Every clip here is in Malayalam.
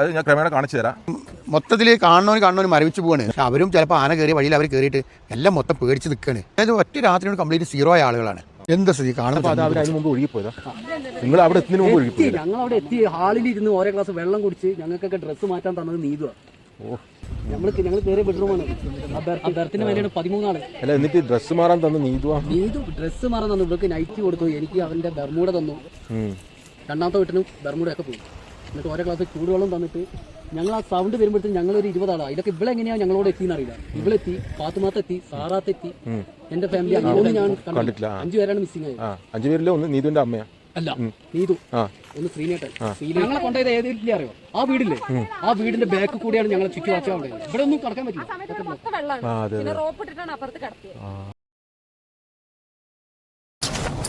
അത് ഞാൻ ക്രമേണ കാണിച്ചു തരാം. മൊത്തത്തിൽ കാണുന്നവർ കാണുന്നവർ മരവിച്ച് പോവാണ്. പക്ഷെ അവരും ചിലപ്പോൾ ആന കയറിയ വഴിയിൽ അവർ കയറിയിട്ട് എല്ലാം മൊത്തം പേടിച്ച് നിൽക്കുകയാണ് അതായത് ഒറ്റ രാത്രിയോട് കംപ്ലീറ്റ് സീറോ ആയ ആളുകളാണ്. എന്താ സ്ഥിതി? നിങ്ങൾ അവിടെ എത്തി. ഞങ്ങൾ അവിടെ എത്തി. ഹാളിൽ ഇരുന്ന് ഓരോ ഗ്ലാസ് വെള്ളം കുടിച്ച് ഞങ്ങൾക്കൊക്കെ ഡ്രസ്സ് മാറ്റാൻ തന്നത് നീതുവാ. ഞങ്ങൾക്ക് ഞങ്ങൾ കയറിയ ബെഡ്റൂമാണ് ബെർത്തിന് വേണ്ടിയാണ് അല്ല എന്നിട്ട് ഡ്രസ്സ് മാറാൻ തന്നു നീതുവാ? നീതു ഡ്രസ്സ് മാറാൻ തന്നു. ഇവർക്ക് നൈറ്റ് കൊടുത്തു. എനിക്ക് അവന്റെ ബർമൂട തന്നു. രണ്ടാമത്തെ വീട്ടിനും ബർമൂട ഒക്കെ പോയി. എന്നിട്ട് ഓരോ ഗ്ലാസ് ചൂടുവെള്ളം തന്നിട്ട് ഞങ്ങൾ ആ സൗണ്ട് വരുമ്പോഴത്തേക്കും ഞങ്ങൾ ഒരു ഇരുപതാളാണ് ഇതൊക്കെ ഇവിടെ എങ്ങനെയാണ് ഞങ്ങളോട് എത്തി എന്നറിയില്ല ഇവളെത്തി പാത്തുമാത്ത് എത്തി സാറാത്ത് എത്തി എന്റെ ഫാമിലി അങ്ങോട്ട് ഞാൻ കണ്ടിട്ടില്ല. അഞ്ചു പേരാണ് മിസ്സിംഗ് ആയത്. ആ. അഞ്ചു പേരിലെ ഒന്ന് നീതുവിന്റെ അമ്മയാ. അല്ല നീതു. ആ. ഒന്ന് ശ്രീനേട്ടൻ. ഞങ്ങളെ കൊണ്ടുപോയത് ഏത് വീട്ടിലെ അറിയോ? ആ വീടില്ലേ? ആ വീടിന്റെ ബാക്ക് കൂടിയാണ് ഞങ്ങളെ ചുറ്റി വാച്ചാൻ ഉണ്ടായത് ഇവിടെ ഒന്നും കടക്കാൻ പറ്റില്ല.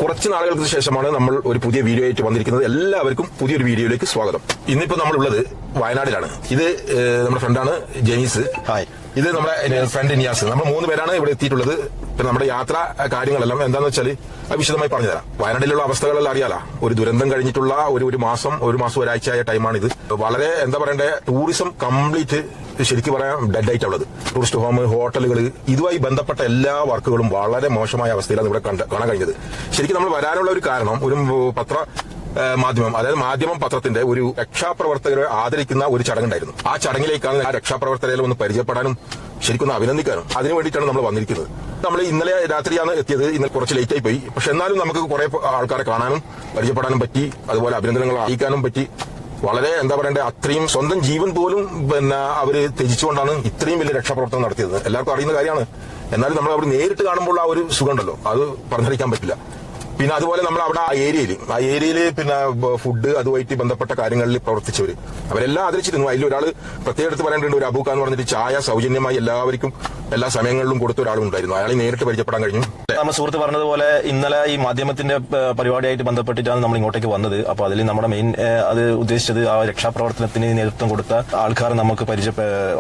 കുറച്ച് നാളുകൾക്ക് ശേഷമാണ് നമ്മൾ ഒരു പുതിയ വീഡിയോ ആയിട്ട് വന്നിരിക്കുന്നത്. എല്ലാവർക്കും പുതിയൊരു വീഡിയോയിലേക്ക് സ്വാഗതം. ഇന്നിപ്പോ നമ്മളുള്ളത് വയനാടിലാണ് ഇത് നമ്മുടെ ഫ്രണ്ടാണ് ജെനീസ്. ഹായ് ഇത് നമ്മുടെ ഫ്രണ്ട് നിയാസ് നമ്മൾ മൂന്ന് പേരാണ് ഇവിടെ എത്തിയിട്ടുള്ളത്. പിന്നെ നമ്മുടെ യാത്ര കാര്യങ്ങളെല്ലാം എന്താന്ന് വെച്ചാൽ വിശദമായി പറഞ്ഞുതരാം വയനാട്ടിലുള്ള അവസ്ഥകളെല്ലാം അറിയാലോ. ഒരു ദുരന്തം കഴിഞ്ഞിട്ടുള്ള ഒരു ഒരു മാസം ഒരു മാസം ഒരാഴ്ചയായ ടൈമാണിത്. വളരെ എന്താ പറയണ്ടേ ടൂറിസം കംപ്ലീറ്റ് ശരിക്കും പറയാം ഡെഡ് ആയിട്ടുള്ളത് ടൂറിസ്റ്റ് ഹോം ഹോട്ടലുകൾ ഇതുമായി ബന്ധപ്പെട്ട എല്ലാ വർക്കുകളും വളരെ മോശമായ അവസ്ഥയിലാണ് ഇവിടെ കാണാൻ കഴിഞ്ഞത്. ശരിക്കും നമ്മൾ വരാനുള്ള ഒരു കാരണം ഒരു പത്ര മാധ്യമം അതായത് മാധ്യമം പത്രത്തിന്റെ ഒരു രക്ഷാപ്രവർത്തകരെ ആദരിക്കുന്ന ഒരു ചടങ്ങുണ്ടായിരുന്നു. ആ ചടങ്ങിലേക്കാണ് ആ രക്ഷാപ്രവർത്തകരെ ഒന്ന് പരിചയപ്പെടാനും ശരിക്കും അഭിനന്ദിക്കാനും അതിനു വേണ്ടിയിട്ടാണ് നമ്മൾ വന്നിരിക്കുന്നത്. നമ്മൾ ഇന്നലെ രാത്രിയാണ് എത്തിയത്. ഇന്നലെ കുറച്ച് ലേറ്റ് ആയി പോയി. പക്ഷെ എന്നാലും നമുക്ക് കുറെ ആൾക്കാരെ കാണാനും പരിചയപ്പെടാനും പറ്റി അതുപോലെ അഭിനന്ദനങ്ങൾ അറിയിക്കാനും പറ്റി. വളരെ എന്താ പറയണ്ടേ അത്രയും സ്വന്തം ജീവൻ പോലും പിന്നെ അവർ ത്യജിച്ചുകൊണ്ടാണ് ഇത്രയും വലിയ രക്ഷാപ്രവർത്തനം നടത്തിയത്. എല്ലാവർക്കും അറിയുന്ന കാര്യമാണ്. എന്നാലും നമ്മൾ അവിടെ നേരിട്ട് കാണുമ്പോൾ ആ ഒരു സുഖമുണ്ടല്ലോ. അത് പറഞ്ഞറിയിക്കാൻ പറ്റില്ല. പിന്നെ അതുപോലെ നമ്മൾ അവിടെ ആ ഏരിയയിൽ ആ ഏരിയയിൽ പിന്നെ ഫുഡ് അതുമായിട്ട് ബന്ധപ്പെട്ട കാര്യങ്ങളിൽ പ്രവർത്തിച്ചവർ അവരെല്ലാം ആദരിച്ചിരുന്നു. അതിൽ ഒരാൾ പ്രത്യേകം എടുത്ത് പറയേണ്ടത് ഒരു അബൂക്ക എന്ന് പറഞ്ഞിട്ട് ചായ സൗജന്യമായി എല്ലാവർക്കും എല്ലാ സമയങ്ങളിലും കൊടുത്ത ഒരാളുണ്ടായിരുന്നു അയാളെ നേരിട്ട് പരിചയപ്പെടാൻ കഴിഞ്ഞു. നമ്മുടെ സുഹൃത്ത് പറഞ്ഞതുപോലെ ഇന്നലെ ഈ മാധ്യമത്തിന്റെ പരിപാടിയായിട്ട് ബന്ധപ്പെട്ടിട്ടാണ് നമ്മൾ ഇങ്ങോട്ടേക്ക് വന്നത്. അപ്പൊ അതിൽ നമ്മുടെ മെയിൻ അത് ഉദ്ദേശിച്ചത് ആ രക്ഷാപ്രവർത്തനത്തിന് നേതൃത്വം കൊടുത്ത ആൾക്കാർ നമുക്ക് പരിചയ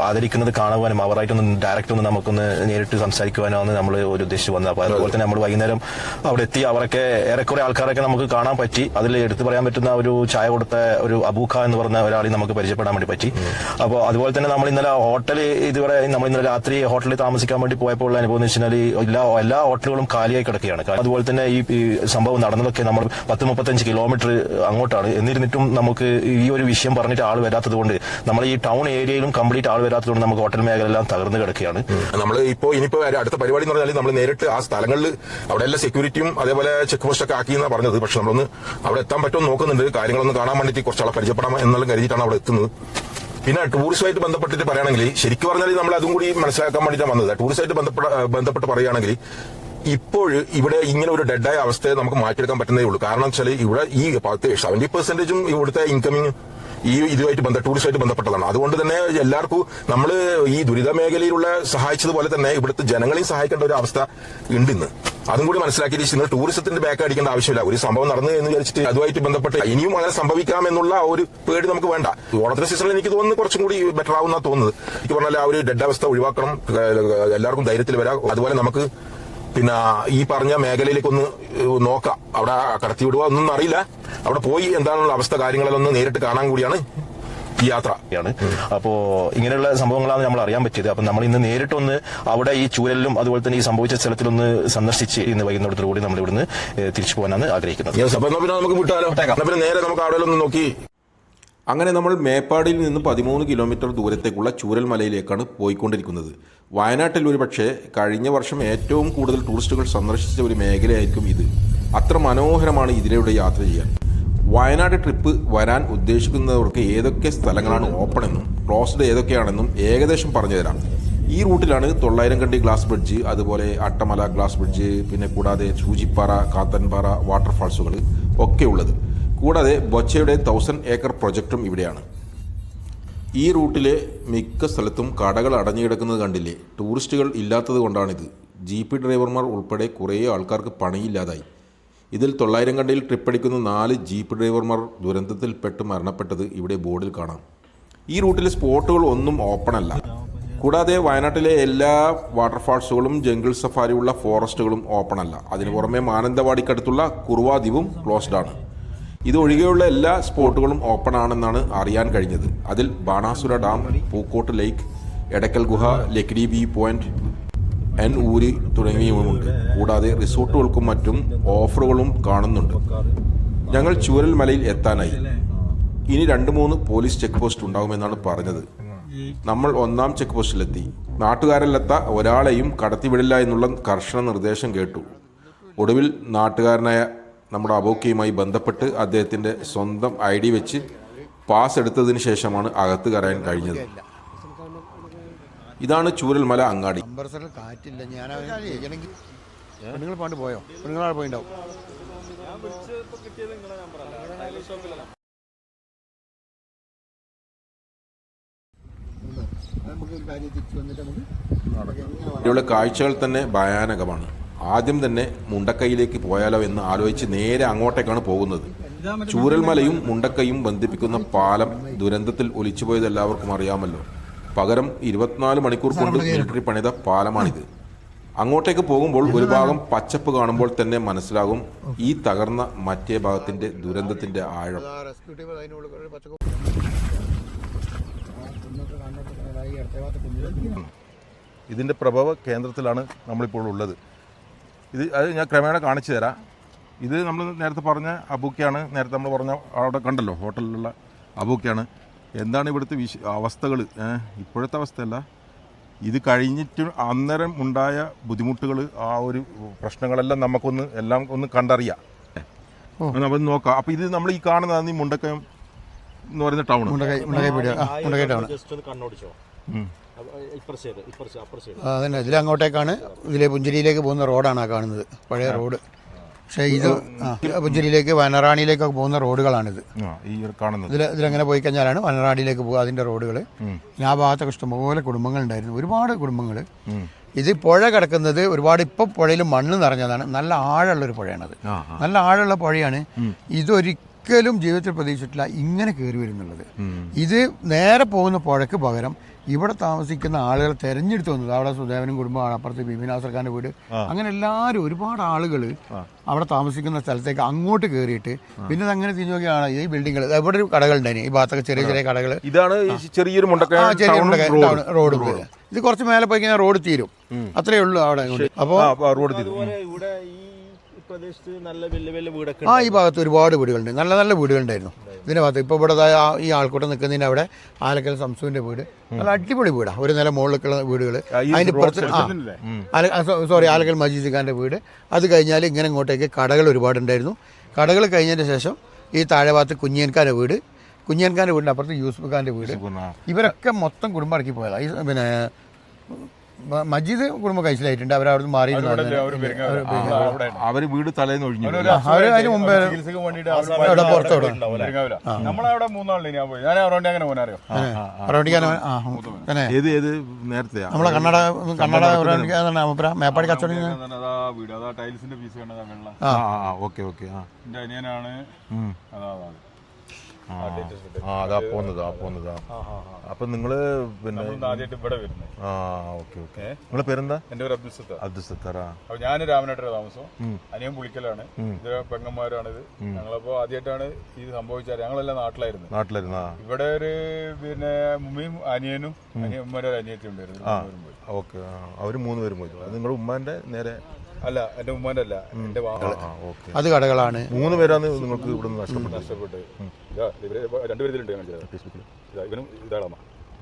ആദരിക്കുന്നത് കാണുവാനും അവരായിട്ടൊന്ന് ഡയറക്റ്റ് ഒന്ന് നമുക്കൊന്ന് നേരിട്ട് സംസാരിക്കുവാനാണ് നമ്മൾ ഒരു ഉദ്ദേശിച്ച് വന്നത്. അപ്പൊ അതുപോലെ തന്നെ നമ്മൾ വൈകുന്നേരം അവിടെ എത്തി അവരൊക്കെ ഏറെക്കുറെ ആൾക്കാരൊക്കെ നമുക്ക് കാണാൻ പറ്റി. അതിൽ എടുത്തു പറയാൻ പറ്റുന്ന ഒരു ചായ കൊടുത്ത ഒരു അബൂഖ എന്ന് പറഞ്ഞ ഒരാളെ നമുക്ക് പരിചയപ്പെടാൻ വേണ്ടി പറ്റി. അപ്പോൾ അതുപോലെ തന്നെ നമ്മൾ ഇന്നലെ ഹോട്ടൽ ഇതുവരെ നമ്മൾ ഇന്നലെ രാത്രി ഹോട്ടലിൽ താമസിക്കാൻ വേണ്ടി പോയപ്പോൾ ഉള്ള അനുഭവം എന്ന് വെച്ചാൽ എല്ലാ എല്ലാ ഹോട്ടലുകളും കാലിയായി കിടക്കുകയാണ്. അതുപോലെ തന്നെ ഈ സംഭവം നടന്നതൊക്കെ നമ്മൾ പത്ത് മുപ്പത്തഞ്ച് കിലോമീറ്റർ അങ്ങോട്ടാണ്. എന്നിരുന്നിട്ടും നമുക്ക് ഈ ഒരു വിഷയം പറഞ്ഞിട്ട് ആൾ വരാത്തത് കൊണ്ട് നമ്മൾ ഈ ടൗൺ ഏരിയയിലും കംപ്ലീറ്റ് ആൾ വരാത്തത് കൊണ്ട് നമുക്ക് ഹോട്ടൽ മേഖല എല്ലാം തകർന്നു കിടക്കുകയാണ്. നമ്മൾ ഇപ്പോൾ ഇനിയിപ്പോൾ അടുത്ത പരിപാടി എന്ന് പറഞ്ഞാൽ നമ്മൾ നേരിട്ട് ആ സ്ഥലങ്ങളിൽ അവിടെ എല്ലാ സെക്യൂരിറ്റിയും അതേപോലെ ചെക്ക് പോസ്റ്റ് ഒക്കെ ആക്കി എന്നാണ് പറഞ്ഞത്. പക്ഷെ നമ്മളൊന്ന് അവിടെ എത്താൻ പറ്റുമോ എന്ന് നോക്കുന്നുണ്ട്. കാര്യങ്ങളൊന്ന് കാണാൻ വേണ്ടിയിട്ട് കുറച്ചാളെ പരിചയപ്പെടാം എന്നുള്ള കരുതിയിട്ടാണ് അവിടെ എത്തുന്നത്. പിന്നെ ടൂറിസമായിട്ട് ബന്ധപ്പെട്ടിട്ട് പറയുകയാണെങ്കിൽ ശരിക്കും പറഞ്ഞാൽ നമ്മൾ അതും കൂടി മനസ്സിലാക്കാൻ വേണ്ടിയിട്ടാണ് വന്നത്. ടൂറിസമായിട്ട് ബന്ധപ്പെട്ട ബന്ധപ്പെട്ട് പറയുകയാണെങ്കിൽ ഇപ്പോൾ ഇവിടെ ഇങ്ങനെ ഒരു ഡെഡായ അവസ്ഥയെ നമുക്ക് മാറ്റിയെടുക്കാൻ പറ്റുന്നേ ഉള്ളൂ. കാരണം വെച്ചാൽ ഇവിടെ ഈ പത്ത് സെവന്റി പെർസെന്റേജും ഇവിടുത്തെ ഇൻകമിങ് ഈ ഇതുമായിട്ട് ബന്ധ ടൂറിസമായിട്ട് ബന്ധപ്പെട്ടതാണ്. അതുകൊണ്ട് തന്നെ എല്ലാവർക്കും നമ്മൾ ഈ ദുരിത മേഖലയിലുള്ള സഹായിച്ചതുപോലെ തന്നെ ഇവിടുത്തെ ജനങ്ങളെയും സഹായിക്കേണ്ട ഒരു അവസ്ഥ ഉണ്ട് ഇന്ന് അതും കൂടി മനസ്സിലാക്കി നിങ്ങൾ ടൂറിസത്തിന്റെ ബാക്ക് അടിക്കേണ്ട ആവശ്യമില്ല. ഒരു സംഭവം നടന്നു എന്ന് വിചാരിച്ചിട്ട് അതുമായിട്ട് ബന്ധപ്പെട്ട് ഇനിയും അങ്ങനെ സംഭവിക്കാം എന്നുള്ള ഒരു പേടി നമുക്ക് വേണ്ട. ഓണത്തിന് സീസണിൽ എനിക്ക് തോന്നുന്നു കുറച്ചും കൂടി ബെറ്റർ ആവുന്ന തോന്നുന്നത്. എനിക്ക് പറഞ്ഞാൽ ആ ഒരു ഡെഡ് അവസ്ഥ ഒഴിവാക്കണം. എല്ലാവർക്കും ധൈര്യത്തിൽ വരാം. അതുപോലെ നമുക്ക് പിന്നെ ഈ പറഞ്ഞ മേഖലയിലേക്ക് ഒന്ന് നോക്കാം. അവിടെ കടത്തി വിടുക ഒന്നും അറിയില്ല. അവിടെ പോയി എന്താണുള്ള അവസ്ഥ കാര്യങ്ങളെല്ലാം ഒന്ന് നേരിട്ട് കാണാൻ കൂടിയാണ് ഈ യാത്ര. യാണ് അപ്പോ ഇങ്ങനെയുള്ള സംഭവങ്ങളാണ് നമ്മൾ അറിയാൻ പറ്റിയത്. അപ്പൊ നമ്മൾ ഇന്ന് നേരിട്ടൊന്ന് അവിടെ ഈ ചൂരലിലും അതുപോലെ തന്നെ ഈ സംഭവിച്ച സ്ഥലത്തിലൊന്ന് സന്ദർശിച്ച് ഇന്ന് വൈകുന്നേരത്തോടുകൂടി നമ്മൾ ഇവിടുന്ന് തിരിച്ചു പോകാനാണ് ആഗ്രഹിക്കുന്നത്. നമുക്ക് വിട്ടാലോ? നേരെ നമുക്ക് അവിടെ ഒന്ന് നോക്കി അങ്ങനെ നമ്മൾ മേപ്പാടിയിൽ നിന്ന് പതിമൂന്ന് കിലോമീറ്റർ ദൂരത്തേക്കുള്ള ചൂരൽമലയിലേക്കാണ് പോയിക്കൊണ്ടിരിക്കുന്നത്. വയനാട്ടിൽ ഒരു പക്ഷേ കഴിഞ്ഞ വർഷം ഏറ്റവും കൂടുതൽ ടൂറിസ്റ്റുകൾ സന്ദർശിച്ച ഒരു മേഖലയായിരിക്കും ഇത്. അത്ര മനോഹരമാണ് ഇതിലൂടെ യാത്ര ചെയ്യാൻ. വയനാട് ട്രിപ്പ് വരാൻ ഉദ്ദേശിക്കുന്നവർക്ക് ഏതൊക്കെ സ്ഥലങ്ങളാണ് ഓപ്പൺ എന്നും ക്ലോസ്ഡ് ഏതൊക്കെയാണെന്നും ഏകദേശം പറഞ്ഞുതരാം. ഈ റൂട്ടിലാണ് തൊള്ളായിരം കണ്ടി ഗ്ലാസ് ബ്രിഡ്ജ് അതുപോലെ അട്ടമല ഗ്ലാസ് ബ്രിഡ്ജ് പിന്നെ കൂടാതെ സൂചിപ്പാറ കാത്തൻപാറ വാട്ടർഫാൾസുകൾ ഒക്കെ ഉള്ളത്. കൂടാതെ ബൊച്ചയുടെ തൗസൻഡ് ഏക്കർ പ്രൊജക്റ്റും ഇവിടെയാണ്. ഈ റൂട്ടിലെ മിക്ക സ്ഥലത്തും കടകൾ അടഞ്ഞു കിടക്കുന്നത് കണ്ടില്ലേ? ടൂറിസ്റ്റുകൾ ഇല്ലാത്തത് കൊണ്ടാണിത്. ജീപ്പ് ഡ്രൈവർമാർ ഉൾപ്പെടെ കുറേ ആൾക്കാർക്ക് പണിയില്ലാതായി. ഇതിൽ തൊള്ളായിരം കണ്ടിയിൽ ട്രിപ്പടിക്കുന്ന നാല് ജീപ്പ് ഡ്രൈവർമാർ ദുരന്തത്തിൽപ്പെട്ട് മരണപ്പെട്ടത് ഇവിടെ ബോർഡിൽ കാണാം. ഈ റൂട്ടിലെ സ്പോട്ടുകൾ ഒന്നും ഓപ്പൺ അല്ല. കൂടാതെ വയനാട്ടിലെ എല്ലാ വാട്ടർഫാൾസുകളും ജംഗിൾ സഫാരിയുള്ള ഫോറസ്റ്റുകളും ഓപ്പൺ അല്ല. അതിനു പുറമെ മാനന്തവാടിക്കടുത്തുള്ള കുറുവാദ്വീപും ക്ലോസ്ഡ് ആണ്. ഇതൊഴികെയുള്ള എല്ലാ സ്പോട്ടുകളും ഓപ്പൺ ആണെന്നാണ് അറിയാൻ കഴിഞ്ഞത്. അതിൽ ബാണാസുര ഡാം പൂക്കോട്ട് ലേക്ക് എടക്കൽ ഗുഹ ലക്രി ബി പോയിന്റ് എൻ ഊരി തുടങ്ങിയവയുമുണ്ട്. കൂടാതെ റിസോർട്ടുകൾക്കും മറ്റും ഓഫറുകളും കാണുന്നുണ്ട്. ഞങ്ങൾ ചൂരൽ മലയിൽ എത്താനായി. ഇനി രണ്ട് മൂന്ന് പോലീസ് ചെക്ക് പോസ്റ്റ് ഉണ്ടാകുമെന്നാണ് പറഞ്ഞത്. നമ്മൾ ഒന്നാം ചെക്ക് പോസ്റ്റിലെത്തി. നാട്ടുകാരല്ലത്ത ഒരാളെയും കടത്തിവിടില്ല എന്നുള്ള കർശന നിർദ്ദേശം കേട്ടു. ഒടുവിൽ നാട്ടുകാരനായ നമ്മുടെ അബോക്കയുമായി ബന്ധപ്പെട്ട് അദ്ദേഹത്തിന്റെ സ്വന്തം ഐ ഡി വെച്ച് പാസ് എടുത്തതിന് ശേഷമാണ് അകത്ത് കയറാൻ കഴിഞ്ഞത്. ഇതാണ് ചൂരൽമല അങ്ങാടി. ഇവിടെ കാറ്റില്ല. ഞാൻ നിങ്ങൾ പണ്ട് പോയോ? നിങ്ങളാൾ പോയിണ്ടാവും. ഇവിടെ കാഴ്ചകൾ തന്നെ ഭയാനകമാണ്. ആദ്യം തന്നെ മുണ്ടക്കൈയിലേക്ക് പോയാലോ എന്ന് ആലോചിച്ച് നേരെ അങ്ങോട്ടേക്കാണ് പോകുന്നത്. ചൂരൽമലയും മുണ്ടക്കൈയും ബന്ധിപ്പിക്കുന്ന പാലം ദുരന്തത്തിൽ ഒലിച്ചുപോയത് എല്ലാവർക്കും അറിയാമല്ലോ. പകരം ഇരുപത്തിനാല് മണിക്കൂർ കൊണ്ട് മിലിറ്ററി പണിത പാലമാണിത്. അങ്ങോട്ടേക്ക് പോകുമ്പോൾ ഒരു ഭാഗം പച്ചപ്പ് കാണുമ്പോൾ തന്നെ മനസ്സിലാകും ഈ തകർന്ന മറ്റേ ഭാഗത്തിന്റെ ദുരന്തത്തിന്റെ ആഴം. ഇതിന്റെ പ്രഭവ കേന്ദ്രത്തിലാണ് നമ്മളിപ്പോൾ ഉള്ളത്. ഇത് അത് ഞാൻ ക്രമേണ കാണിച്ചു തരാം. ഇത് നമ്മൾ നേരത്തെ പറഞ്ഞ അബൂക്കയാണ്. നേരത്തെ നമ്മൾ പറഞ്ഞ അവിടെ കണ്ടല്ലോ ഹോട്ടലിലുള്ള അബൂക്കയാണ്. എന്താണ് ഇവിടുത്തെ വിശ അവസ്ഥകൾ ഇപ്പോഴത്തെ അവസ്ഥയല്ല. ഇത് കഴിഞ്ഞിട്ട് അന്നേരം ഉണ്ടായ ബുദ്ധിമുട്ടുകൾ ആ ഒരു പ്രശ്നങ്ങളെല്ലാം നമുക്കൊന്ന് എല്ലാം ഒന്ന് കണ്ടറിയാം. നമുക്ക് നോക്കാം. അപ്പോൾ ഇത് നമ്മൾ ഈ കാണുന്നതാണ് ഈ മുണ്ടക്കയം എന്ന് പറയുന്ന ടൗൺ മുണ്ടക്കൈ മുണ്ടക്കൈ ടൗൺ അതന്നെ. ഇതിൽ അങ്ങോട്ടേക്കാണ്. ഇതിലെ പുഞ്ചിരിയിലേക്ക് പോകുന്ന റോഡാണ് ആ കാണുന്നത്. പഴയ റോഡ്. പക്ഷേ ഇത് പുഞ്ചിരിയിലേക്ക് വനറാണിയിലേക്കൊക്കെ പോകുന്ന റോഡുകളാണിത്. ഇതിൽ ഇതിലങ്ങനെ പോയി കഴിഞ്ഞാലാണ് വനറാണിയിലേക്ക് പോകുക. അതിന്റെ റോഡുകൾ ആ ഭാഗത്തൊക്കെ ഇഷ്ടംപോലെ കുടുംബങ്ങളുണ്ടായിരുന്നു. ഒരുപാട് കുടുംബങ്ങൾ ഇത് പുഴ കിടക്കുന്നത് ഒരുപാട് ഇപ്പം പുഴയിൽ മണ്ണ് നിറഞ്ഞതാണ്. നല്ല ആഴമുള്ള ഒരു പുഴയാണത് നല്ല ആഴമുള്ള പുഴയാണ്. ഇതൊരിക്കലും ജീവിതത്തിൽ പ്രതീക്ഷിച്ചിട്ടില്ല ഇങ്ങനെ കയറി വരുന്നുള്ളത്. ഇത് നേരെ പോകുന്ന പുഴയ്ക്ക് പകരം ഇവിടെ താമസിക്കുന്ന ആളുകൾ തെരഞ്ഞെടുത്ത് വന്നത് അവിടെ സുദേവനും കുടുംബമാണ് അപ്പുറത്ത് ബിബിനാസർ ഖാന്റെ വീട്. അങ്ങനെ എല്ലാവരും ഒരുപാട് ആളുകൾ അവിടെ താമസിക്കുന്ന സ്ഥലത്തേക്ക് അങ്ങോട്ട് കയറിയിട്ട് പിന്നെ അങ്ങനെ തിരിഞ്ഞു നോക്കിയാണ് ഈ ബിൽഡിങ്ങൾ ഇവിടെ ഒരു കടകളുണ്ടായിരുന്നു ഈ ഭാഗത്തൊക്കെ ചെറിയ ചെറിയ കടകൾ ഇതാണ് ഈ ചെറിയൊരു ചെറിയ റോഡ്. ഇത് കുറച്ച് മേലെ പോയി കഴിഞ്ഞാൽ റോഡ് തീരും. അത്രേ ഉള്ളൂ അവിടെ അപ്പോൾ റോഡ് തീരും. ഇവിടെ ഈ പ്രദേശത്ത് നല്ല വലിയ വലിയ വീടൊക്കെ ആ ഈ ഭാഗത്ത് ഒരുപാട് വീടുകളുണ്ട്. നല്ല നല്ല വീടുകളുണ്ടായിരുന്നു. ഇതിന്റെ ഭാഗത്ത് ഇപ്പോൾ ഇവിടെ ഈ ആൾക്കൂട്ടം നിൽക്കുന്നതിന് അവിടെ ആലക്കൽ സംസുവിന്റെ വീട്. നല്ല അടിപൊളി വീടാണ് ഒരു നില മുകളിലേക്കുള്ള വീടുകൾ അതിന്റെ പുറത്ത് സോറി ആലക്കൽ മജീദ് ഖാന്റെ വീട്. അത് കഴിഞ്ഞാൽ ഇങ്ങനെ ഇങ്ങോട്ടേക്ക് കടകൾ ഒരുപാടുണ്ടായിരുന്നു കടകൾ കഴിഞ്ഞതിന് ശേഷം ഈ താഴെ ഭാഗത്ത് വീട്. കുഞ്ഞിയൻഖാന്റെ വീടിന്റെ അപ്പുറത്ത് യൂസുഫ് ഖാന്റെ വീട് ഇവരൊക്കെ മൊത്തം കുടുംബം അടക്കി പോയതാണ് ഈ പിന്നെ മജീദ് കുടുംബം കഴിച്ചിലായിട്ടുണ്ട് അവർ അവിടെ മാറി മാറിയിരുന്നു അവർ വീട് തലേന്ന് ഒഴിഞ്ഞു. അവർ അതിന് മുമ്പേ അവിടെ പുറത്തോടെ നമ്മളവിടെ ഞാൻ പോയി. ഞാൻ അറൗണ്ട് അങ്ങനെ പോകാനറിയോ ഏത് ഏത് നേരത്തെയാ? നമ്മളെ കന്നഡ കന്നഡ റൗണ്ടിക്കാൻ മേപ്പാടി കച്ചവടം അതാ വീട്. അതാ ടൈൽസിന്റെ പീസ് കണ്ടതാ വെള്ളം. ആ. ആ ഓക്കെ ഓക്കെ അനിയനാണ്. അതാ അതാ. ആ, അതാ പോന്നത് ആ പോന്നത് അപ്പൊ നിങ്ങൾ പിന്നെ ആദ്യമായിട്ട് ഇവിടെ വരുന്നത് ആ ഓക്കെ ഓക്കെ. നിങ്ങളെ പേരെന്താ? എന്റെ പേര് അബ്ദുൽ സത്താർ. അബ്ദുൽ സത്താറാ അപ്പൊ ഞാൻ രാമനാട്ടര താമസം. അനിയൻ പുളിക്കലാണ്. ഇത് പെങ്ങന്മാരാണിത്. ഞങ്ങളപ്പോ ആദ്യമായിട്ടാണ് ഇത് സംഭവിച്ചത്. ഞങ്ങളെല്ലാം നാട്ടിലായിരുന്നു. നാട്ടിലായിരുന്നു ഇവിടെ ഒരു പിന്നെ ഉമ്മയും അനിയനും അനിയന്മാരും ഒരു അനിയത്തി ഉണ്ടായിരുന്നു അവർ മൂന്ന് പേരും പോയി നിങ്ങളുടെ ഉമ്മാന്റെ നേരെ അല്ല എന്റെ ഉമ്മാന്റെ അല്ല എന്റെ ആ ഓക്കെ. അത് കടകളാണ്. മൂന്ന് പേരാണ് നിങ്ങൾക്ക് ഇവിടെ രണ്ടുപേരുണ്ട് നഷ്ടപ്പെട്ട്. ഇവർ ഞാൻ കാണിച്ചത്. ഇവനും ഇതാളമ്മ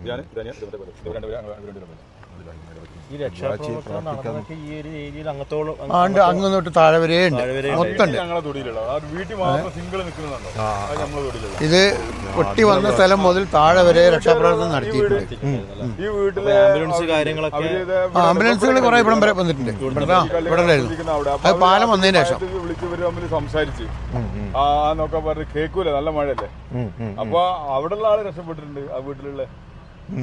ഞാൻ. ഇവർ രണ്ടുപേരും അങ്ങ് ഇവരുടെ പേര്. ഈ രക്ഷാപ്രവർത്തനം നടന്നതൊക്കെ ഈ ഒരു ഏരിയയിൽ അങ്ങത്തോളം ആ ഉണ്ട്. അങ്ങ് തൊട്ട് താഴെ വരെ ഉണ്ട്. മൊത്തം ഇത് പൊട്ടി വന്ന സ്ഥലം മുതൽ താഴെ വരെ രക്ഷാപ്രവർത്തനം നടത്തിയിട്ടുണ്ട്. ആംബുലൻസുകൾ കുറെ ഇവിടം വരെ വന്നിട്ടുണ്ട്. ഇവിടെ. അത് പാലം വന്നതിന് ശേഷം. സംസാരിച്ച്. ആ നോക്കാൻ പറഞ്ഞ് കേൾക്കൂല? നല്ല മഴയല്ലേ? അപ്പൊ അവിടെ ഉള്ള ആൾ രക്ഷപ്പെട്ടിട്ടുണ്ട് ആ വീട്ടിലുള്ള.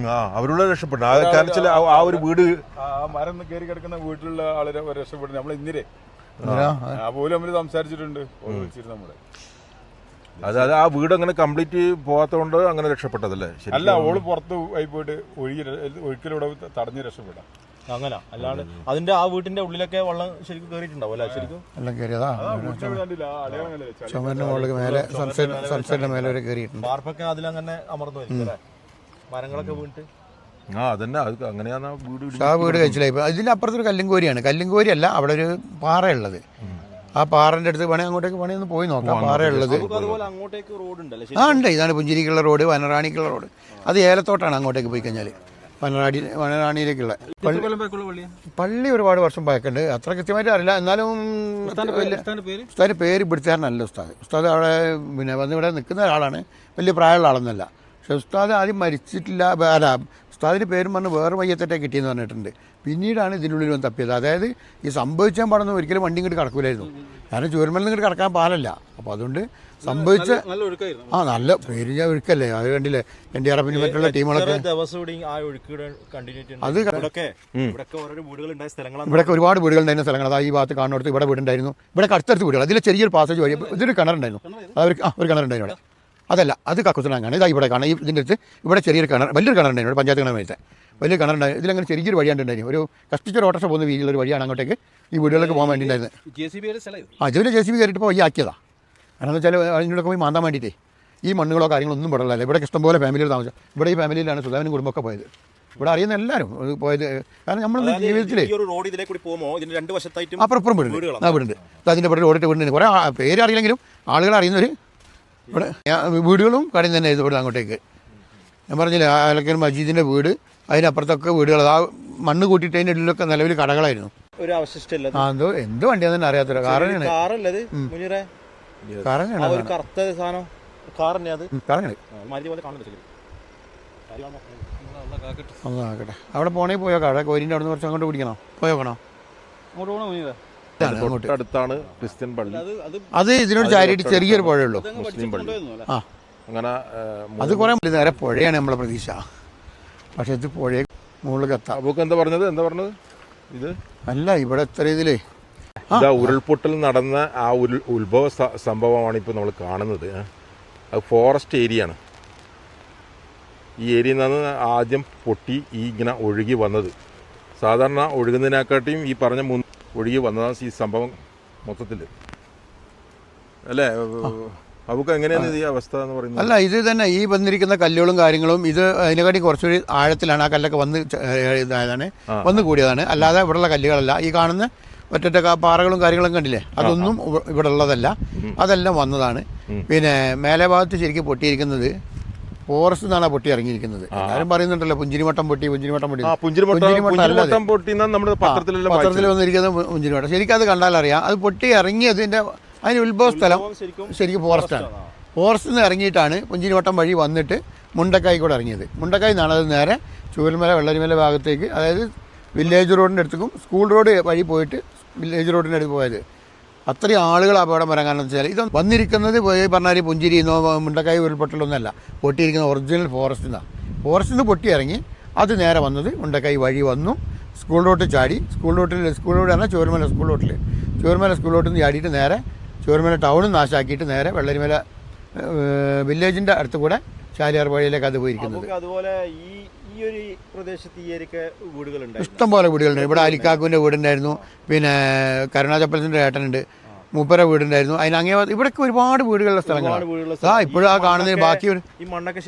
ആ അവരുടെ രക്ഷപ്പെട്ടു ആ കാരണം ആ- ഒരു വീട് ആ മരം കയറി കിടക്കുന്ന വീട്ടിലുള്ള ആൾ രക്ഷപ്പെടുന്നു. രക്ഷപ്പെട്ടു നമ്മൾ ഇന്നിരെ ആ പോലും അവർ സംസാരിച്ചിട്ടുണ്ട്. നമ്മുടെ വിളിച്ചിരുന്നു നമ്മളെ. അത് അത് ആ വീട് അങ്ങനെ കംപ്ലീറ്റ് പോകാത്തതുകൊണ്ട് അങ്ങനെ രക്ഷപ്പെട്ടതല്ലേ? ശരി അല്ല ഓൾ പുറത്ത് ആയി പോയിട്ട് ഒഴുകി ഒരിക്കലും ഇവിടെ തടഞ്ഞ് രക്ഷപ്പെടാം. അങ്ങനെ. അല്ലാണ്ട് അതിന്റെ ആ വീട്ടിന്റെ ഉള്ളിലൊക്കെ വെള്ളം ശരിക്കും കയറിയിട്ടുണ്ടാവും അല്ലെ ശരിക്കും? എല്ലാം കയറിയതാ. ചുമരിന്റെ മുകളിൽ മേലെ സൺസെറ്റ് സൺസെറ്റിന്റെ മേലെ വരെ കയറിയിട്ടുണ്ട് വാർപ്പൊക്കെ അതിലങ്ങനെ അമർന്നു മരങ്ങളൊക്കെ വീണിട്ട്? ആ അതന്നെ. അത് അങ്ങനെയാണ് വീട് ആ വീട് കഴിച്ചില്ല. ഇപ്പൊ ഇതിന്റെ അപ്പുറത്തൊരു കല്ലുംകോരിയാണ് കല്ലുംകോരി അല്ല അവിടെ ഒരു പാറയുള്ളത്. ആ പാറന്റെ അടുത്ത് പണി അങ്ങോട്ടേക്ക് പണി ഒന്ന് പോയി നോക്കാം. പാറയുള്ളത്. അതുപോലെ അങ്ങോട്ടേക്ക് റോഡ് ഉണ്ടല്ലേ ആ ഉണ്ട്. ഇതാണ് പുഞ്ചിരിക്കുള്ള റോഡ് വനറാണിക്കുള്ള റോഡ്. അത് ഏലത്തോട്ടാണ് അങ്ങോട്ടേക്ക് പോയി കഴിഞ്ഞാൽ വനറാടി വനറാണിയിലേക്കുള്ള. പള്ളി പള്ളി ഒരുപാട് വർഷം പഴക്കുണ്ട് അത്ര കൃത്യമായിട്ട് അറിയില്ല. എന്നാലും വലിയ ഉസ്താദിന്റെ പേര്? നല്ല ഉസ്താദ്. ഉസ്താദ് അവിടെ പിന്നെ വന്ന് ഇവിടെ നിൽക്കുന്ന ഒരാളാണ്. വലിയ പ്രായമുള്ള ആളൊന്നുമല്ല. പക്ഷെ ഉസ്താദ് ആദ്യം മരിച്ചിട്ടില്ല വേറെ അല്ല ഉസ്താദിന്റെ പേരും പറഞ്ഞ് വേറെ മയ്യത്തേറ്റെ കിട്ടിയെന്ന് പറഞ്ഞിട്ടുണ്ട്. പിന്നീടാണ് ഇതിനുള്ളിൽ വന്ന് തപ്പിയത്. അതായത് ഈ സംഭവിച്ചാൽ പാടൊന്നും ഒരിക്കലും വണ്ടി ഇങ്ങോട്ട് കടക്കൂലായിരുന്നു. കാരണം ചൂരമലിൽ ഇങ്ങോട്ട് കടക്കാൻ പാലല്ല അപ്പോൾ അതുകൊണ്ട് സംഭവിച്ച ആ നല്ല പേര് ഞാൻ ഒഴുക്കല്ലേ? അത് കണ്ടില്ലേ? എൻ ഡി ആർ എഫിന് മറ്റുള്ള ടീമുകളൊക്കെ അത് ഇവിടെ ഒരുപാട് വീടുകൾ ഉണ്ടായിരുന്ന സ്ഥലങ്ങൾ. അതാ ഈ ഭാഗത്ത് കാണുന്നിടത്ത് ഇവിടെ വീടുണ്ടായിരുന്നു. ഇവിടെ അടുത്തടുത്ത് വീടുകൾ. അതിൽ ചെറിയൊരു പാസേജ് വഴി ഇതൊരു കിണറുണ്ടായിരുന്നു. അതൊരു ആ ഒരു കിണറുണ്ടായിരുന്നു ഇവിടെ. അതല്ല അത് കക്കുത്തനാങ്ങാണ് ഇതാ ഇവിടെ കാണാം ഇതിന്റെ അടുത്ത് ഇവിടെ ചെറിയൊരു കിണർ വലിയൊരു കിണറുണ്ടായിരുന്നു ഇവിടെ പഞ്ചായത്ത് കിണർ മേലത്തെ വലിയ കിണറുണ്ടായിരുന്നു ഇതിലങ്ങനെ ചെറിയൊരു വഴിയാണ്ടായിരുന്നു ഒരു കഷ്ടിച്ചൊരു ഓട്ടർഷ പോകുന്ന വീതിയിലൊരു വഴിയാണ് അങ്ങോട്ടേക്ക് ഈ വീടുകളിലേക്ക് പോകാൻ സി ആ ജോലി ജെ സി ബി കയറിയിട്ട് പോയി ആക്കിയതാണ് കാരണം എന്ന് വെച്ചാൽ അതിനോടൊക്കെ പോയി മാന്താൻ വേണ്ടിയിട്ടേ. ഈ മണ്ണുകളോ കാര്യങ്ങളൊന്നും ഒന്നും ഇവിടെ ഇഷ്ടംപോലെ ഫാമിലിയിൽ താമസം ഇവിടെ ഈ ഫാമിലിയിലാണ് സുധാവിനും കുടുംബമൊക്കെ പോയത്. ഇവിടെ അറിയുന്ന എല്ലാവരും പോയത്. കാരണം നമ്മൾ ഒരു റോഡ് കൂടി ഇതിന് രണ്ട് വശത്തായിട്ടും അപ്പുറം ഇപ്പുറം വീടുണ്ട്. ആ വീടുണ്ട്. അതിന്റെ ഇവിടെ റോഡിട്ട് വീടുണ്ട്. കുറേ പേര് അറിയില്ലെങ്കിലും ആളുകൾ അറിയുന്നവർ ഇവിടെ വീടുകളും കടയിൽ തന്നെ ഇവിടെ അങ്ങോട്ടേക്ക്. ഞാൻ പറഞ്ഞില്ല അലക്കൻ മജീദിന്റെ വീട് അതിനപ്പുറത്തൊക്കെ വീടുകൾ ആ മണ്ണ് കൂട്ടിയിട്ട് അതിന്റെ ഉള്ളിലൊക്കെ നിലവിൽ കടകളായിരുന്നു. ഒരു അവശിഷ്ടമില്ല ആ എന്തോ എന്ത് വണ്ടിയാണെന്ന് കാറല്ലത് മുനിറെ? ആ കാറാണ് ഒരു കറുത്ത സാധനം. കാർ അത്? പോലെ ഒന്ന് നോക്കട്ടെ. അവിടെ പോണേ പോയോ അവിടെ കോരിന്റെ അവിടെ നിന്ന് കുറച്ച് അങ്ങോട്ട് പിടിക്കണോ? പോയോക്കണോ? അങ്ങോട്ട് പോകണോ മുനിറെ? തൊട്ടടുത്താണ് ക്രിസ്ത്യൻ പള്ളി. അത് ഇതിനോട് ചാരിയിട്ട് ചെറിയൊരു പുഴയുള്ളൂ. മുസ്ലിം പള്ളി. ആ. അങ്ങനെ അത് കുറേ നേരെ പുഴയാണ് നമ്മളെ പ്രതീക്ഷ. പക്ഷെ ഇത് പുഴയെ മുകളിൽ എത്താം അബൂക്ക് എന്താ പറഞ്ഞത്? എന്താ പറഞ്ഞത്? ഇത്? അല്ല ഇവിടെ എത്ര ഇതിലേ? ഇതാ ഉരുൾപൊട്ടൽ നടന്ന ആ ഉരുൾ ഉത്ഭവ സംഭവമാണ് ഇപ്പോൾ നമ്മൾ കാണുന്നത്. അത് ഫോറസ്റ്റ് ഏരിയ ആണ് ഈ ഏരിയയിൽ നിന്ന് ആദ്യം പൊട്ടി ഈ ഇങ്ങനെ ഒഴുകി വന്നത്. സാധാരണ ഒഴുകുന്നതിനെക്കാട്ടിയും ഈ പറഞ്ഞ മുൻ ഒഴുകി വന്നതാണ് ഈ സംഭവം മൊത്തത്തിൽ അല്ലേ? അവക്ക് എങ്ങനെയാണ് ഈ അവസ്ഥ എന്ന് പറയുന്നത്? അല്ല ഇത് തന്നെ ഈ വന്നിരിക്കുന്ന കല്ലുകളും കാര്യങ്ങളും ഇത് അതിനെക്കാട്ടി കുറച്ചുകൂടി ആഴത്തിലാണ് ആ കല്ലൊക്കെ വന്ന് ഇതായതാണ്. വന്ന് കൂടിയതാണ്. അല്ലാതെ ഇവിടെയുള്ള കല്ലുകളല്ല. ഈ കാണുന്ന ഒറ്റ പാറകളും കാര്യങ്ങളും കണ്ടില്ലേ? അതൊന്നും ഇവ- ഇവിടെ ഉള്ളതല്ല അതെല്ലാം വന്നതാണ്. പിന്നെ മേലെ ഭാഗത്ത് ശരിക്കും പൊട്ടിയിരിക്കുന്നത് ഫോറസ്റ്റ് നിന്നാണ് പൊട്ടി ഇറങ്ങിയിരിക്കുന്നത്. എല്ലാവരും പറയുന്നുണ്ടല്ലോ പുഞ്ചിരിമട്ടം പൊട്ടി പുഞ്ചിരിമട്ടം പൊട്ടി. പുഞ്ചിരിമട്ടം പൊട്ടി. പുഞ്ചിരിമട്ടം പത്രത്തിൽ വന്നിരിക്കുന്നത് വന്നിരിക്കുന്ന പുഞ്ചിരിമട്ടം. ശരിക്കും അത് കണ്ടാലറിയാം അത് പൊട്ടി ഇറങ്ങിയതിന്റെ അതിന് ഉത്ഭവ സ്ഥലം ശരിക്കും ഫോറസ്റ്റാണ്. ഫോറസ്റ്റിൽ നിന്ന് ഇറങ്ങിയിട്ടാണ് പുഞ്ചിരിവട്ടം വഴി വന്നിട്ട് മുണ്ടക്കായി കൂടെ ഇറങ്ങിയത്. മുണ്ടക്കായി നിന്നാണ് അത് നേരെ ചൂരൽമല വെള്ളരിമല ഭാഗത്തേക്ക് അതായത് വില്ലേജ് റോഡിന്റെ അടുത്തേക്കും സ്കൂൾ റോഡ് വഴി പോയിട്ട് വില്ലേജ് റോഡിന്റെ അടുത്ത് പോയത്. അത്രയും ആളുകൾ അപകടം വരാൻ കാരണം വെച്ചാൽ ഇത് വന്നിരിക്കുന്നത് ഈ പറഞ്ഞാൽ പുഞ്ചിരി എന്നോ മുണ്ടക്കായ് ഉരുൾപൊട്ടലൊന്നല്ല പൊട്ടിയിരിക്കുന്ന ഒറിജിനൽ ഫോറസ്റ്റിൽ നിന്നാണ് ഫോറസ്റ്റിൽ നിന്ന് പൊട്ടിയിറങ്ങി അത് നേരെ വന്നത് മുണ്ടക്കായി വഴി വന്നു. സ്കൂൾ ചാടി സ്കൂൾ റോട്ടിൽ സ്കൂൾ റോഡ് പറഞ്ഞാൽ ചോരുമല സ്കൂൾ റോട്ടിൽ ചോരുമല സ്കൂൾ റോട്ടിൽ നിന്ന് ചാടിയിട്ട് നേരെ ചോരുമല ടൗണും നാശാക്കിയിട്ട് നേരെ വെള്ളരിമല വില്ലേജിന്റെ അടുത്ത് കൂടെ ചാലിയാർ വഴിയിലേക്ക് അത് പോയിരിക്കുന്നത്. അതുപോലെ ഈ ഈ ഒരു പ്രദേശത്ത് ഈ ഏരിയൊക്കെ വീടുകളുണ്ടായിരുന്നു. ഇഷ്ടം പോലെ വീടുകളുണ്ട്. ഇവിടെ അലിക്കാക്കുവിന്റെ വീടുണ്ടായിരുന്നു. പിന്നെ കരുണാചപ്പലത്തിന്റെ ഏട്ടനുണ്ട്. മൂപ്പര വീടുണ്ടായിരുന്നു. അതിന് അങ്ങേ ഇവിടൊക്കെ ഇവിടെയൊക്കെ ഒരുപാട് വീടുകളുള്ള സ്ഥലങ്ങളാണ്. ആ ഇപ്പോഴും ആ കാണുന്നതിന് ബാക്കി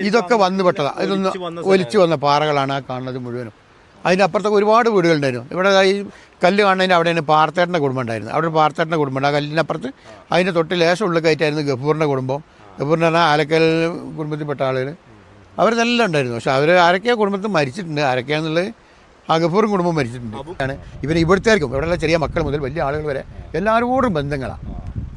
ഇതൊക്കെ വന്നു പെട്ടതാ. ഇതൊന്ന് ഒലിച്ച് വന്ന പാറകളാണ് ആ കാണുന്നത് മുഴുവനും. അതിന്റെ അപ്പുറത്തൊക്കെ ഒരുപാട് വീടുകളുണ്ടായിരുന്നു. ഇവിടെ ഈ കല്ല് കാണുന്നതിന്റെ അവിടെയാണ് പാർത്തേട്ടന്റെ കുടുംബം ഉണ്ടായിരുന്നു അവിടെ പാർത്തേട്ടന്റെ കുടുംബമുണ്ട്. ആ കല്ലിന്റെ അപ്പുറത്ത് അതിന്റെ തൊട്ട് ലേശം ഉള്ളിലേക്കായിരുന്നു ഗഫൂറിന്റെ കുടുംബം. ഗഫൂറിന്റെ പറഞ്ഞാൽ ആലക്കൽ കുടുംബത്തിൽപ്പെട്ട ആളുകൾ. അവരെല്ലാം ഉണ്ടായിരുന്നു. പക്ഷെ അവർ ആരൊക്കെ കുടുംബത്തിൽ മരിച്ചിട്ടുണ്ട്. ആരൊക്കെയാന്നുള്ളത് അഗഫൂറും കുടുംബം മരിച്ചിട്ടുണ്ട്. ആണ്. ഇവർ ഇവിടുത്തേക്കും ഇവിടെയുള്ള ചെറിയ മക്കൾ മുതൽ വലിയ ആളുകൾ വരെ എല്ലാവരോടും ബന്ധങ്ങളാണ്.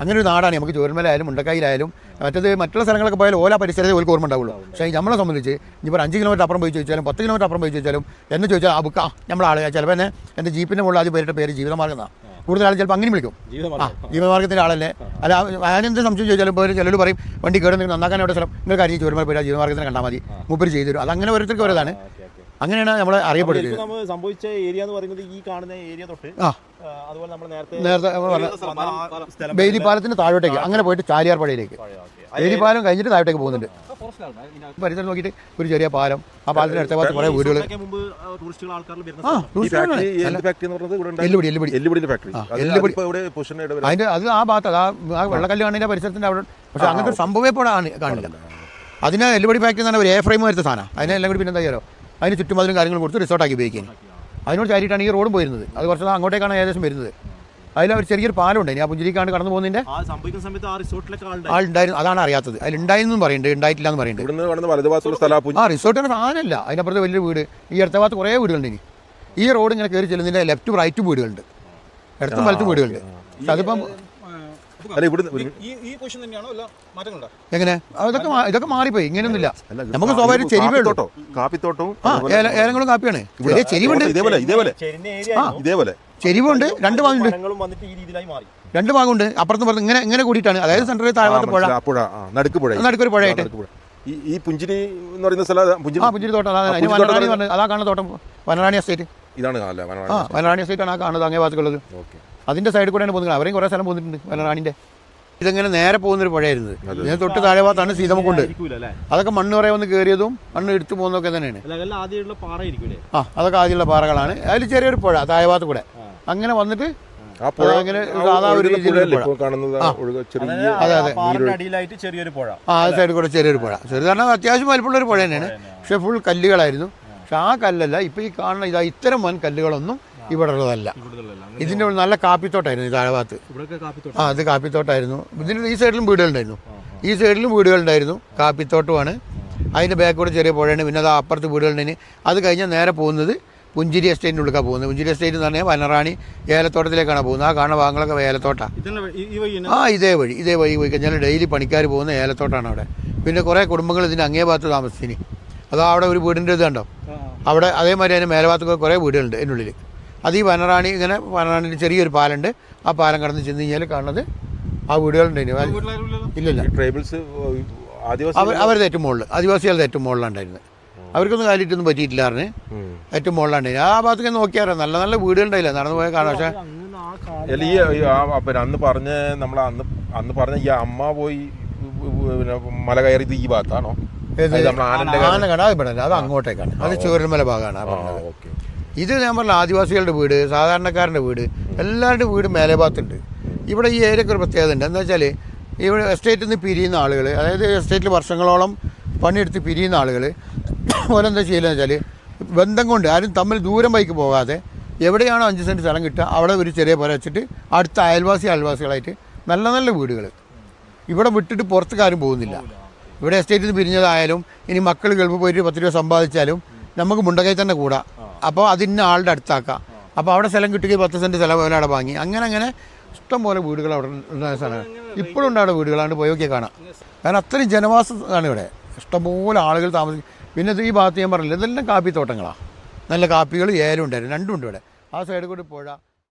അങ്ങനെ ഒരു നാടാണ്. നമുക്ക് ചോരുമലായാലും മുണ്ടക്കായിലായാലും മറ്റത് മറ്റുള്ള സ്ഥലങ്ങളൊക്കെ പോയാലും ഓല പരിസരത്തെ ഒരു ഓർമ്മ ഉണ്ടാവുള്ളൂ. പക്ഷേ നമ്മളെ സംബന്ധിച്ച് ഇനിയിപ്പോൾ അഞ്ച് കിലോമീറ്റർ അപ്പുറം പോയി ചോദിച്ചാലും പത്ത് കിലോമീറ്റർ അപ്പുറം പോയി ചോദിച്ചാലും എന്ന് ചോദിച്ചാൽ ആ ബുക്കാ നമ്മളെ ആളുകൾ ചിലപ്പോൾ തന്നെ എന്റെ ജീപ്പിന്റെ മുകളിൽ ആദ്യം പേരിട്ട പേര് ജീവിതമാർഗം എന്നാണ്. കൂടുതൽ ആൾ ചിലപ്പോൾ അങ്ങനെ വിളിക്കും ആ ജീവമാർഗത്തിന്റെ ആളല്ലേ? അല്ല ഞാനെന്ത് സംശയം ചോദിച്ചാലും ഇപ്പോൾ ചിലർ പറയും വണ്ടി കയറി നന്നാക്കാൻ അവിടെ സ്ഥലം. നിങ്ങൾ കാര്യം ചോരുമ്പോൾ പോയി ജീവമാർഗത്തിന് കണ്ടാൽ മതി. മുപ്പര് ചെയ്തു തരും. അതങ്ങനെ ഓരോരുത്തർക്ക് ഓരോതാണ്. അങ്ങനെയാണ് നമ്മൾ അറിയപ്പെടുന്നത്. സംഭവിച്ച ഏരിയ എന്ന് പറയുന്നത് ഈ കാണുന്ന ഏരിയ തൊട്ട് ആ. ആ, അതുപോലെ നമ്മൾ നേരത്തെ നേരത്തെ നമ്മൾ പറഞ്ഞ വന്ന ആ സ്ഥലം ബെയിലി പാലത്തിന് താഴോട്ടേക്ക് അങ്ങനെ പോയിട്ട് ചാലിയാർ പഴയിലേക്ക് കഴിഞ്ഞിട്ട് താഴോട്ടേക്ക് പോകുന്നുണ്ട്. പരിസരം നോക്കിയിട്ട് ഒരു ചെറിയ പാലം ആ പാലത്തിന് അടുത്ത ഭാഗത്ത് കുറേ വീടുകൾ. ആ? എല്ലുപൊടി എല്ലുപൊടി. അതിന്റെ അത് ആ ഭാഗത്ത് ആ ആ വെള്ളക്കല്ല് കാണുന്നതിന്റെ പരിസരത്തിന്റെ അവിടെ പക്ഷെ അങ്ങനത്തെ സംഭവമേ സംഭവം ഇപ്പോൾ കാണില്ല. അതിന് എല്ലുപടി ഫാക്ടറി എന്ന് പറഞ്ഞാൽ ഒരു എ ഫ്രെയിം വരുത്ത സാധനം. അതിനെ എല്ലാം കൂടി പിന്നെ എന്താ ചെയ്യാലോ? അതിന് ചുറ്റുമതിലും കാര്യങ്ങൾ കൊടുത്ത് റിസോർട്ടാക്കി ഉപയോഗിക്കാൻ അതിനോട് ചാരിയിട്ടാണ് ഈ റോഡും പോയിരുന്നത്. അത് കുറച്ച് അങ്ങോട്ടേക്കാണ് ഏകദേശം വരുന്നത്. അതിൽ ഒരു ചെറിയൊരു പാലം ഉണ്ട് ഇനി ആ പുഞ്ചിരിക്കാണ്ട് കടന്നു പോകുന്നതിന്റെ ആ സംഭവിക്കുന്ന സമയത്ത് ആ റിസോർട്ടിലൊക്കെ ആളുണ്ടായി. ആളുണ്ടായിരുന്നു അതാണ് അറിയാത്തത്. അതിൽ ഉണ്ടായിരുന്നു പറയുന്നുണ്ട്. ഉണ്ടായിട്ടില്ല എന്ന് പറയുന്നുണ്ട്. ആ റിസോർട്ടിന് സാധനമല്ല. അതിനപ്പുറത്തെ വലിയൊരു വീട്. ഈ അടുത്ത ഭാഗത്ത് കുറേ വീടുകളുണ്ട് ഇനി. ഈ റോഡ് ഇങ്ങനെ കയറി ചെല്ലുന്നതിന്റെ ലെഫ്റ്റും റൈറ്റ് വീടുകളുണ്ട്. ഇടത്തും വലത്തും വീടുകളുണ്ട്. അതിപ്പം അല്ല ഇവിടുന്ന് ഈ ഈ പൊസിഷൻ തന്നെയാണോ? അല്ല മാറ്റങ്ങളുണ്ടോ? എങ്ങനെ? അതൊക്കെ ഇതൊക്കെ മാറിപ്പോയി. ഇങ്ങനെയൊന്നുമില്ല. നമുക്ക് സ്വാഭാവിക ചെരിവേ ഉള്ളൂ കാപ്പിത്തോട്ടവും ഏലങ്ങളും കാപ്പിയാണ്. ഇവിടെ ചെരിവുണ്ട്. ഇതേപോലെ ഇതേപോലെ. ഇതേപോലെ. ചെരിവുണ്ട് രണ്ട് ഭാഗമുണ്ട് വന്നിട്ട് ഈ രീതിയിലായി മാറി. രണ്ട് ഭാഗമുണ്ട് അപ്പുറത്തും പുറത്തും ഇങ്ങനെ ഇങ്ങനെ കൂടിയിട്ടാണ്. അതായത് ആ, താഴത്തെ പുഴ. പുഴ നടുക്ക് പുഴ. നടുക്കൊരു പുഴയായിട്ട്. ഈ പുഞ്ചിരി എന്ന് പറയുന്ന സ്ഥലം പുഞ്ചിരി ആ പുഞ്ചിരി തോട്ടം. അതാണ് വനറാണി അതാ കാണുന്ന തോട്ടം. വനറാണി എസ്റ്റേറ്റ്. ഇതാണ് ആ വനറാണി എസ്റ്റേറ്റ്. ആണ് ആ കാണുന്നത് അങ്ങേ ഭാഗത്തുള്ളത്. അതിന്റെ സൈഡിൽ കൂടെയാണ് പോകുന്നത്. അവരെയും കുറേ സ്ഥലം പോകുന്നുണ്ട് വനറാണിന്റെ. ഇതെങ്ങനെ നേരെ പോകുന്നൊരു പുഴയായിരുന്നത് ഇതിന് തൊട്ട് താഴെ ഭാഗത്താണ് സീതമക്കുണ്ട്. അതൊക്കെ മണ്ണ് കുറേ വന്ന് കയറിയതും മണ്ണ് എടുത്തു പോകുന്നതൊക്കെ തന്നെയാണ്. ആ അതൊക്കെ ആദ്യമുള്ള പാറകളാണ്. അതിൽ ചെറിയൊരു പുഴ താഴെ ഭാഗത്ത് കൂടെ. അങ്ങനെ വന്നിട്ട് ആ പുഴ അങ്ങനെ സാധാ ഒരു. അടിയിലായിട്ട് ചെറിയൊരു പുഴ. ആ സൈഡിൽ കൂടെ ചെറിയൊരു പുഴ. ചെറുതാണ് അത്യാവശ്യം വലിപ്പമുള്ള ഒരു പുഴ തന്നെയാണ്. പക്ഷെ ഫുൾ കല്ലുകളായിരുന്നു. പക്ഷെ ആ കല്ലല്ല ഇപ്പൊ ഈ കാണുന്ന ഇതാ ഇത്തരം വൻ കല്ലുകളൊന്നും ഇവിടെ ഉള്ളതല്ല. ഇതിന്റെ ഉള്ളിൽ നല്ല കാപ്പിത്തോട്ടായിരുന്നു ഈ താഴെ ഭാഗത്ത് കാപ്പിത്തോട്ടം. ആ അത് കാപ്പിത്തോട്ടായിരുന്നു. ഇതിന്റെ ഈ സൈഡിലും വീടുകളുണ്ടായിരുന്നു. ഈ സൈഡിലും വീടുകളുണ്ടായിരുന്നു. കാപ്പിത്തോട്ടമാണ്. അതിന്റെ ബാക്കോട് ചെറിയ പുഴയാണ്. പിന്നെ അത് അപ്പുറത്ത് വീടുകളുണ്ടായിരുന്നു അത് കഴിഞ്ഞാൽ നേരെ പോകുന്നത് പുഞ്ചിരി എസ്റ്റേറ്റിന്റെ ഉള്ളിലേക്കാണ് പോകുന്നത്. പുഞ്ചിരി എസ്റ്റേറ്റ് എന്ന് പറഞ്ഞാൽ വനറാണി ഏലത്തോട്ടത്തിലേക്കാണ് പോകുന്നത്. ആ കാണുന്ന ഭാഗങ്ങളൊക്കെ ഏലത്തോട്ടാണ് ഈ- ഈ വഴി ആ ഇതേ വഴി ഇതേ വഴി പോയി കഴിഞ്ഞാൽ ഡെയിലി പണിക്കാർ പോകുന്ന ഏലത്തോട്ടാണ് അവിടെ. പിന്നെ കുറേ കുടുംബങ്ങൾ ഇതിന്റെ അങ്ങേ ഭാഗത്ത് താമസിച്ചിനി. അതാ അവിടെ ഒരു വീടിന്റെ ഇത് കണ്ടോ? അവിടെ അതേമാതിരി അതിന് മേലഭാഗത്തൊക്കെ കുറേ വീടുകളുണ്ട് അതിനുള്ളിൽ അത് ഈ വനറാണി ഇങ്ങനെ വനറാണിന്റെ ചെറിയൊരു പാലുണ്ട്. ആ പാലം കടന്ന് ചെന്ന് കഴിഞ്ഞാൽ കാണുന്നത് ആ വീടുകളുണ്ട് ഇല്ലല്ല. അവർ അവരുടെ ഏറ്റവും മുകളിൽ ആദിവാസികളുടെ ഏറ്റവും മുകളിലുണ്ടായിരുന്നത് അവർക്കൊന്നും കാര്യമായിട്ടൊന്നും പറ്റിയിട്ടില്ല പറഞ്ഞ്. ഏറ്റവും മുകളിലാണ്. ആ ഭാഗത്തേക്ക് നോക്കിയാറ നല്ല നല്ല വീടുകളുണ്ടായില്ല. നടന്നു പോയ കാണാം പക്ഷേ ഈ അന്ന് പറഞ്ഞ നമ്മൾ അന്ന് അന്ന് പറഞ്ഞ ഈ അമ്മ പോയി മല കയറി ഈ ഭാഗത്താണോ? അത് ആനന്റെ ആന കട അത് ഇവിടെ അത് അങ്ങോട്ടേക്കാണ്. അത് ചോരന്മല ഭാഗമാണ്. ഇത് ഞാൻ പറഞ്ഞ ആദിവാസികളുടെ വീട് സാധാരണക്കാരന്റെ വീട് എല്ലാവരുടെ വീട് മേലെ ഭാഗത്തുണ്ട്. ഇവിടെ ഈ ഏരിയക്ക് ഒരു പ്രത്യേകത ഉണ്ട്. എന്താ വെച്ചാൽ ഇവിടെ എസ്റ്റേറ്റിൽ നിന്ന് പിരിയുന്ന ആളുകൾ അതായത് എസ്റ്റേറ്റിൽ വർഷങ്ങളോളം പണിയെടുത്ത് പിരിയുന്ന ആളുകൾ ഓരെന്താ ചെയ്യലെന്ന് വെച്ചാൽ ബന്ധം കൊണ്ട് ആരും തമ്മിൽ ദൂരം ബൈക്ക് പോകാതെ എവിടെയാണോ അഞ്ച് സെന്റ് സ്ഥലം കിട്ടുക അവിടെ ഒരു ചെറിയ പുര വെച്ചിട്ട് അടുത്ത അയൽവാസി അയൽവാസികളായിട്ട് നല്ല നല്ല വീടുകൾ ഇവിടെ വിട്ടിട്ട് പുറത്തുകാരും പോകുന്നില്ല. ഇവിടെ എസ്റ്റേറ്റിൽ നിന്ന് പിരിഞ്ഞതായാലും ഇനി മക്കൾ ഗൾഫ് പോയിട്ട് പത്ത് രൂപ സമ്പാദിച്ചാലും നമുക്ക് മുണ്ടകയിൽ തന്നെ കൂടാം. അപ്പോൾ അതിന് ആളുടെ അടുത്താക്കാം. അപ്പോൾ അവിടെ സ്ഥലം കിട്ടുകയും പത്ത് സെന്റ് സ്ഥലം പോലെ അവിടെ വാങ്ങി. അങ്ങനെ അങ്ങനെ ഇഷ്ടം പോലെ വീടുകൾ അവിടെ ഉണ്ടായ സ്ഥലമാണ് ഇപ്പോഴും ഉണ്ട് അവിടെ വീടുകളാണ്ട് പോയൊക്കെ കാണാം. കാരണം അത്രയും ജനവാസമാണ് ഇവിടെ. ഇഷ്ടംപോലെ ആളുകൾ താമസിക്കും പിന്നെ ഈ ഭാഗത്ത് ഞാൻ പറഞ്ഞില്ല ഇതെല്ലാം കാപ്പിത്തോട്ടങ്ങളാണ് നല്ല കാപ്പികൾ ഏലം ഉണ്ടായിരുന്നു രണ്ടും ഉണ്ട് ഇവിടെ. ആ സൈഡിൽ കൂടി പുഴ